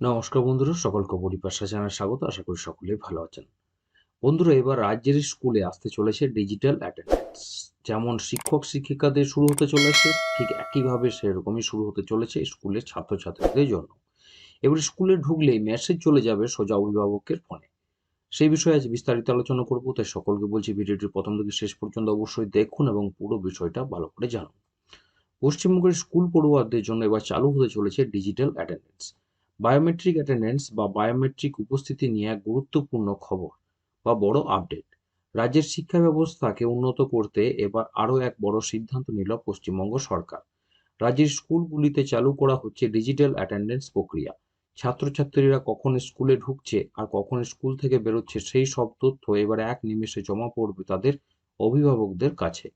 নমস্কার বন্ধুরা সকল সকলকে পরিপাশা জানার স্বাগত। আশা করি সকলেই ভালো আছেন। বন্ধুরা, এবার রাজ্যের স্কুলে আসতে চলেছে ডিজিটাল অ্যাটেন্ডেন্স যেমন শিক্ষক শিক্ষিকাদের শুরু হতে চলেছে, ঠিক একইভাবে সেরকমই শুরু হতে চলেছে স্কুলের ছাত্রছাত্রীদের জন্য। এবার স্কুলে ঢুকলেই মেসেজ চলে যাবে সোজা অভিভাবকের ফোনে সেই বিষয়ে আজ বিস্তারিত আলোচনা করব, তাই সকলকে বলছি ভিডিওটির প্রথম থেকে শেষ পর্যন্ত অবশ্যই দেখুন এবং পুরো বিষয়টা ভালো করে জানুন। পশ্চিমবঙ্গের স্কুল পড়ুয়াদের জন্য এবার চালু হতে চলেছে ডিজিটাল অ্যাটেন্ডেন্স বায়োমেট্রিক অ্যাটেন্ডেন্স বা বায়োমেট্রিক উপস্থিতি নিয়ে এক গুরুত্বপূর্ণ খবর বা বড় আপডেট রাজ্যের শিক্ষা ব্যবস্থাকে উন্নত করতে এবার আরও এক বড় সিদ্ধান্ত নিল পশ্চিমবঙ্গ সরকার। রাজ্যের স্কুলগুলিতে চালু করা হচ্ছে ডিজিটাল অ্যাটেন্ডেন্স প্রক্রিয়া। ছাত্রছাত্রীরা কখন স্কুলে ঢুকছে আর কখন স্কুল থেকে বেরোচ্ছে সেই সব তথ্য এবার এক নিমেষে জমা পড়বে তাদের অভিভাবকদের কাছে।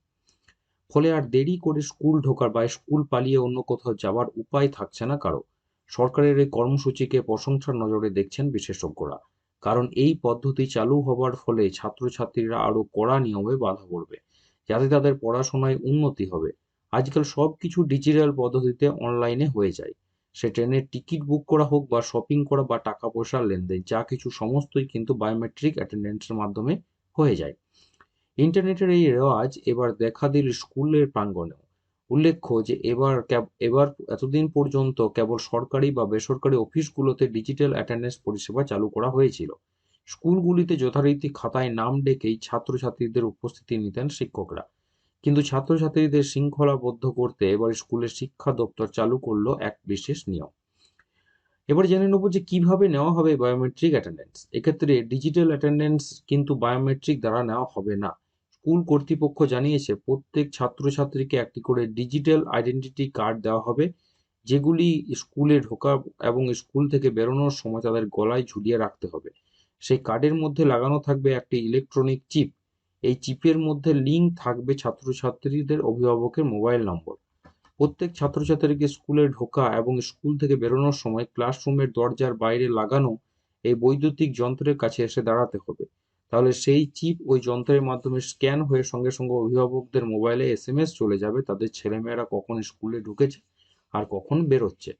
ফলে আর দেরি করে স্কুল ঢোকার বা স্কুল পালিয়ে অন্য কোথাও যাওয়ার উপায় থাকছে না কারও। সরকারের এই কর্মসূচিকে প্রশংসার নজরে দেখছেন বিশেষজ্ঞরা। কারণ এই পদ্ধতি চালু হবার ফলে ছাত্রছাত্রীরা আরও কড়া নিয়মে বাধা পড়বে, যাতে তাদের পড়াশোনায় উন্নতি হবে। আজকাল সব কিছু ডিজিটাল পদ্ধতিতে অনলাইনে হয়ে যায়। সে ট্রেনের টিকিট বুক করা হোক বা শপিং করা বা টাকা পয়সার লেনদেন, যা কিছু সমস্তই কিন্তু বায়োমেট্রিক অ্যাটেন্ডেন্সের মাধ্যমে হয়ে যায়। ইন্টারনেটের এই রেওয়াজ এবার দেখা দিল স্কুলের প্রাঙ্গণেও। উল্লেখ্য যে এবার এবার এতদিন পর্যন্ত কেবল সরকারি বা বেসরকারি অফিসগুলোতে ডিজিটাল অ্যাটেন্ডেন্স পরিষেবা চালু করা হয়েছিল। স্কুলগুলিতে যথারীতি খাতায় নাম ডেকেই ছাত্রছাত্রীদের উপস্থিতি নিতেন শিক্ষকরা। কিন্তু ছাত্রছাত্রীদের শৃঙ্খলাবদ্ধ করতে এবার স্কুলের শিক্ষা দপ্তর চালু করল এক বিশেষ নিয়ম। এবার জেনে নেব যে কীভাবে নেওয়া হবে বায়োমেট্রিক অ্যাটেন্ডেন্স এক্ষেত্রে ডিজিটাল অ্যাটেন্ডেন্স কিন্তু বায়োমেট্রিক দ্বারা নেওয়া হবে না। স্কুল কর্তৃপক্ষ জানিয়েছে, প্রত্যেক ছাত্রছাত্রীকে একটি করে ডিজিটাল আইডেন্টিটি কার্ড দেওয়া হবে, যেগুলি স্কুলে ঢোকা এবং স্কুল থেকে বেরোনোর সময় তাদের গলায় ঝুলিয়ে রাখতে হবে। সেই কার্ডের মধ্যে লাগানো থাকবে একটি ইলেকট্রনিক চিপ। এই চিপের মধ্যে লিঙ্ক থাকবে ছাত্রছাত্রীদের অভিভাবকের মোবাইল নম্বর। প্রত্যেক ছাত্রছাত্রীকে স্কুলে ঢোকা এবং স্কুল থেকে বেরোনোর সময় ক্লাসরুমের দরজার বাইরে লাগানো এই বৈদ্যুতিক যন্ত্রের কাছে এসে দাঁড়াতে হবে। তাহলে সেই চিপ ওই যন্ত্রের মাধ্যমে স্ক্যান হয়ে সঙ্গে সঙ্গে অভিভাবকদের মোবাইলে এস এম এস চলে যাবে। তাদের ছেলেমেয়েরা কখন স্কুলে ঢুকেছে আর কখন বেরোচ্ছে।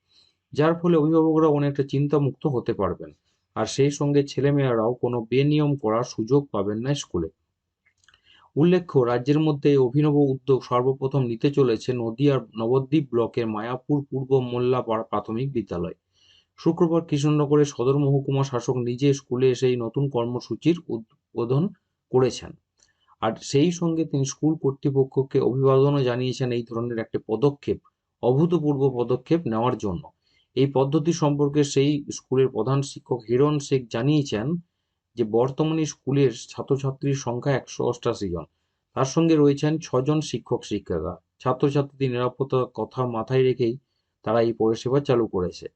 যার ফলে অভিভাবকরা অনেকটা চিন্তামুক্ত হতে পারবেন। আর সেই সঙ্গে ছেলেমেয়েরাও কোনো বেনিয়ম করার সুযোগ পাবেন না স্কুলে উল্লেখ্য, রাজ্যের মধ্যে এই অভিনব উদ্যোগ সর্বপ্রথম নিতে চলেছে নদিয়ার নবদ্বীপ ব্লকের মায়াপুর পূর্ব মোল্লাপাড়া প্রাথমিক বিদ্যালয়। শুক্রবার কৃষ্ণনগরের সদর মহকুমা শাসক নিজে স্কুলে এসে এই নতুন কর্মসূচির উদ্বোধন করেছেন। আর সেই সঙ্গে তিনি স্কুল কর্তৃপক্ষকে অভিবাদনও জানিয়েছেন এই ধরনের একটি পদক্ষেপ, অভূতপূর্ব পদক্ষেপ নেওয়ার জন্য। এই পদ্ধতি সম্পর্কে সেই স্কুলের প্রধান শিক্ষক হিরণ শেখ জানিয়েছেন যে, বর্তমানে স্কুলের ছাত্রছাত্রীর সংখ্যা একশো অষ্টাশি জন। তার সঙ্গে রয়েছেন ছজন শিক্ষক শিক্ষিকা। ছাত্রছাত্রীদের নিরাপত্তার কথা মাথায় রেখেই তারা এই পরিষেবা চালু করেছে।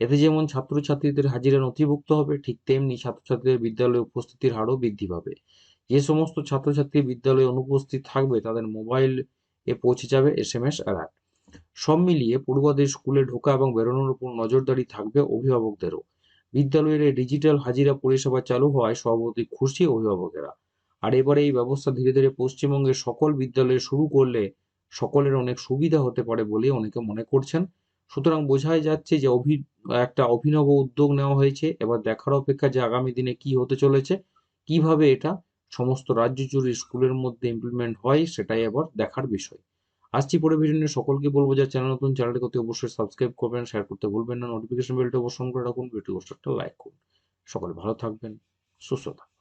এতে যেমন ছাত্রছাত্রীদের হাজিরা নথিভুক্ত হবে, ঠিক তেমনি ছাত্রছাত্রীদের বিদ্যালয়ে উপস্থিতির হারও বৃদ্ধি পাবে। যে সমস্ত ছাত্রছাত্রী বিদ্যালয়ে অনুপস্থিত থাকবে, তাদের মোবাইল এ পৌঁছে যাবে এস এম এস অ্যালার্ট। সব মিলিয়ে পড়ুয়াদের স্কুলে ঢোকা এবং বেরোনোর উপর নজরদারি থাকবে অভিভাবকদেরও। বিদ্যালয়ের ডিজিটাল হাজিরা পরিষেবা চালু হওয়ায় সভাপতি খুশি অভিভাবকেরা। আর এবারে এই ব্যবস্থা ধীরে ধীরে পশ্চিমবঙ্গের সকল বিদ্যালয়ে শুরু করলে সকলের অনেক সুবিধা হতে পারে বলে অনেকে মনে করছেন। সুতরাং বোঝাই যাচ্ছে যে অভি, একটা অভিনব উদ্যোগ নেওয়া হয়েছে। এবার দেখার অপেক্ষা যে আগামী দিনে কি হতে চলেছে, কীভাবে এটা সমস্ত রাজ্য জুড়ে স্কুলের মধ্যে ইমপ্লিমেন্ট হয় সেটাই এবার দেখার বিষয়। আসছি পরে ভিডিও নিয়ে। সকলকে বলব যে চ্যানেল নতুন চ্যানেলটি করতে অবশ্যই সাবস্ক্রাইব করবেন শেয়ার করতে ভুলবেন না নোটিফিকেশন বেলটা অবশ্যই করে রাখুন ভিডিও একটা লাইক করুন। সকলে ভালো থাকবেন, সুস্থ থাকবেন।